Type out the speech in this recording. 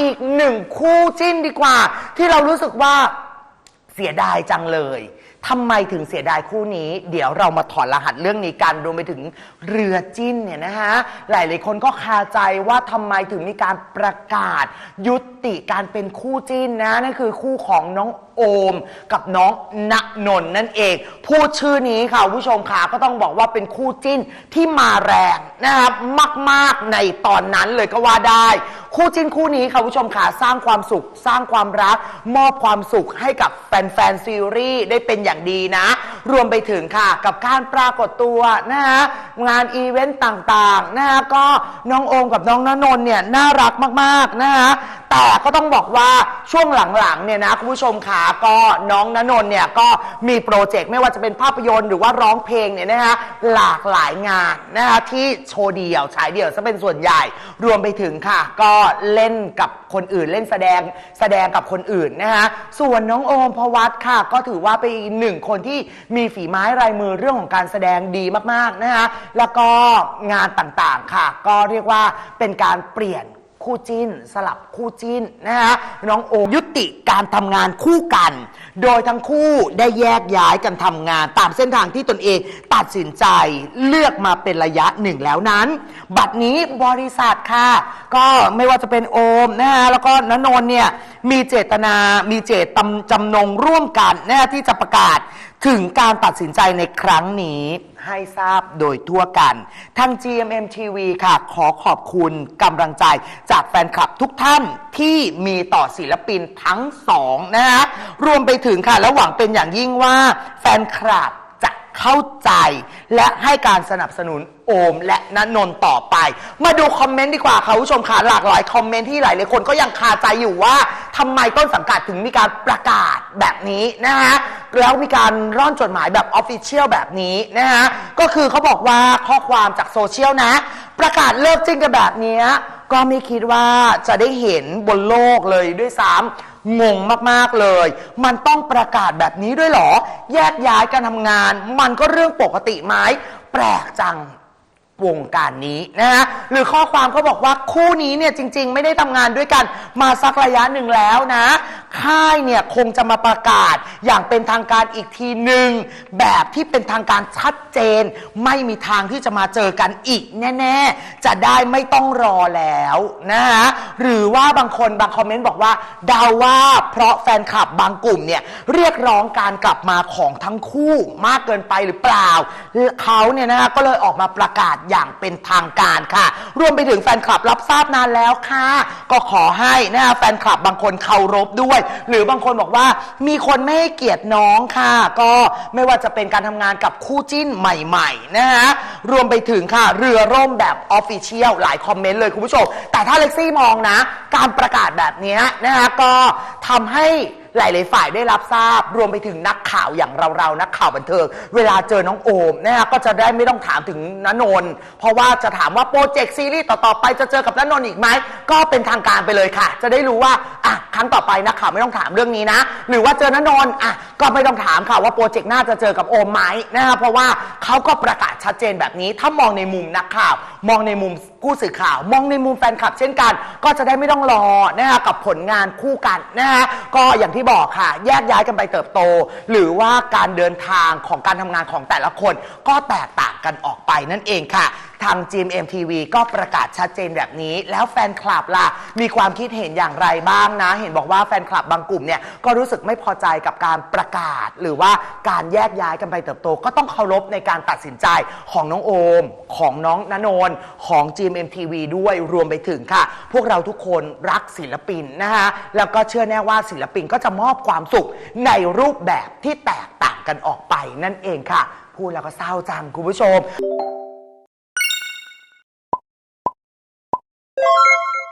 อีกหนึ่งคู่จิ้นดีกว่า ที่เรารู้สึกว่าเสียดายจังเลยทำไมถึงเสียดายคู่นี้ เดี๋ยวเรามาถอดรหัสเรื่องนี้กันรวมไปถึงเรือจิ้นเนี่ยนะฮะหลายๆคนก็คาใจว่าทำไมถึงมีการประกาศ ยุติการเป็นคู่จิ้นนะนั่นคือคู่ของน้องโอม กับน้องณนนท์นั่นเอง พูดชื่อนี้ค่ะผู้ชมค่ะก็ต้องบอกว่าเป็นคู่จิ้นที่มาแรงนะครับมาก ๆในตอนนั้นเลยก็ว่าได้ คู่จิ้นคู่นี้ค่ะคุณผู้ชมค่ะสร้างความสุข สร้างความรัก มอบความสุขให้กับแฟนๆซีรีส์ได้เป็นอย่างดีนะ รวมไปถึงค่ะกับการปรากฏตัวนะฮะงานอีเวนต์ต่างๆนะฮะก็น้องโอมกับน้องนนนท์เนี่ยน่ารักมากๆนะฮะแต่ก็ต้องบอกว่าช่วงหลังๆเนี่ยนะคุณผู้ชมค่ะก็น้องณนนท์เนี่ยก็มีโปรเจกต์ไม่ว่าจะเป็นภาพยนตร์หรือว่าร้องเพลงเนี่ยนะฮะหลากหลายงานนะคะที่โชว์เดี่ยวฉายเดี่ยวซะเป็นส่วนใหญ่ รวมไปถึงค่ะ ก็เล่นกับคนอื่นเล่นแสดงแสดงกับคนอื่นนะคะส่วนน้องโอมพวัตค่ะ ก็ถือว่าเป็นอีกหนึ่งคนที่มีฝีไม้ลายมือเรื่องของการแสดงดีมากๆนะคะแล้วก็งานต่างๆค่ะ ก็เรียกว่าเป็นการเปลี่ยน คู่จิ้น สลับคู่จิ้นนะฮะน้องโอมยุติการทำงานคู่กัน โดยทั้งคู่ได้แยกย้ายกันทำงาน ตามเส้นทางที่ตนเองตัดสินใจเลือกมาเป็นระยะหนึ่งแล้วนั้น บัดนี้บริษัทค่ะ ก็ไม่ว่าจะเป็นโอมนะฮะแล้วก็นนนท์เนี่ยมีเจตนามีเจตจำนงร่วมกันนะฮะที่จะประกาศ ถึงการตัดสินใจในครั้งนี้ให้ทราบโดยทั่วกัน ทาง GMM TV ค่ะ ขอขอบคุณกำลังใจจากแฟนคลับทุกท่านที่มีต่อศิลปินทั้งสองนะฮะรวมไปถึงค่ะและหวังเป็นอย่างยิ่งว่าแฟนคลับจะเข้าใจ และให้การสนับสนุนโอมและนนนท์ต่อไป มาดูคอมเมนต์ดีกว่าค่ะคุณผู้ชมค่ะหลากหลายคอมเมนต์ที่หลายหลายคนก็ยังคาใจอยู่ว่าทำไมต้นสังกัดถึงมีการประกาศแบบนี้นะฮะ แล้วมีการร่อนจดหมายแบบออฟฟิเชียลแบบนี้นะฮะ ก็คือเขาบอกว่าข้อความจากโซเชียลนะ ประกาศเลิกจิ้นกันแบบนี้ก็ไม่คิดว่าจะได้เห็นบนโลกเลยด้วยซ้ำงงมากๆเลย มันต้องประกาศแบบนี้ด้วยเหรอ แยกย้ายการทำงาน มันก็เรื่องปกติไหมแปลกจังวงการนี้นะฮะหรือข้อความเขาบอกว่าคู่นี้เนี่ยจริง ๆ ไม่ได้ทำงานด้วยกันมาสักระยะหนึ่งแล้วนะ ค่ายเนี่ยคงจะมาประกาศอย่างเป็นทางการอีกทีหนึ่งแบบที่เป็นทางการชัดเจน ไม่มีทางที่จะมาเจอกันอีกแน่ ๆ จะได้ไม่ต้องรอแล้วนะฮะหรือว่าบางคนบางคอมเมนต์บอกว่าเดาว่าเพราะแฟนคลับบางกลุ่มเนี่ยเรียกร้องการกลับมาของทั้งคู่มากเกินไปหรือเปล่าเขาเนี่ยนะฮะก็เลยออกมาประกาศอย่างเป็นทางการค่ะ รวมไปถึงแฟนคลับรับทราบนานแล้วค่ะ ก็ขอให้นะฮะแฟนคลับบางคนเคารพด้วยหรือบางคนบอกว่ามีคนไม่ให้เกียรติน้องค่ะ ก็ไม่ว่าจะเป็นการทำงานกับคู่จิ้นใหม่ๆนะฮะรวมไปถึงค่ะ เรือร่มแบบออฟฟิเชียลหลายคอมเมนต์เลยคุณผู้ชม แต่ถ้าเล็กซี่มองนะ การประกาศแบบนี้นะฮะก็ทำให้หลาย ๆ ฝ่ายได้รับทราบ รวมไปถึงนักข่าวอย่างเรา ๆ นักข่าวบันเทิง เวลาเจอน้องโอมนะฮะก็จะได้ไม่ต้องถามถึงณนนท์เพราะว่าจะถามว่าโปรเจกต์ซีรีส์ต่อ ๆ ไปจะเจอกับณนนท์อีกไหม ก็เป็นทางการไปเลยค่ะ จะได้รู้ว่าอะ ครั้งต่อไปนักข่าวไม่ต้องถามเรื่องนี้นะ หรือว่าเจอณนนท์อะก็ไม่ต้องถามค่ะว่าโปรเจกต์หน้าจะเจอกับโอมไหมนะคะเพราะว่าเขาก็ประกาศชัดเจนแบบนี้ ถ้ามองในมุมนักข่าว มองในมุมผู้สื่อข่าว มองในมุมแฟนคลับ เช่นกัน ก็จะได้ไม่ต้องรอนะคะกับผลงานคู่กันนะคะก็อย่างที่บอกค่ะ แยกย้ายกันไปเติบโต หรือว่าการเดินทางของการทำงานของแต่ละคน ก็แตกต่างกันออกไปนั่นเองค่ะ ทาง GMM TV ก็ประกาศชัดเจนแบบนี้ แล้วแฟนคลับล่ะ มีความคิดเห็นอย่างไรบ้างนะ เห็นบอกว่าแฟนคลับบางกลุ่มเนี่ยก็รู้สึกไม่พอใจกับการประกาศ หรือว่าการแยกย้ายกันไปเติบโต ก็ต้องเคารพในการตัดสินใจของน้องโอม ของน้องณนนท์ของ GMM TV ด้วยรวมไปถึงค่ะ พวกเราทุกคนรักศิลปินนะคะแล้วก็เชื่อแน่ว่าศิลปินก็จะมอบความสุขในรูปแบบที่แตกต่างกันออกไปนั่นเองค่ะพูดแล้วก็เศร้าจังคุณผู้ชม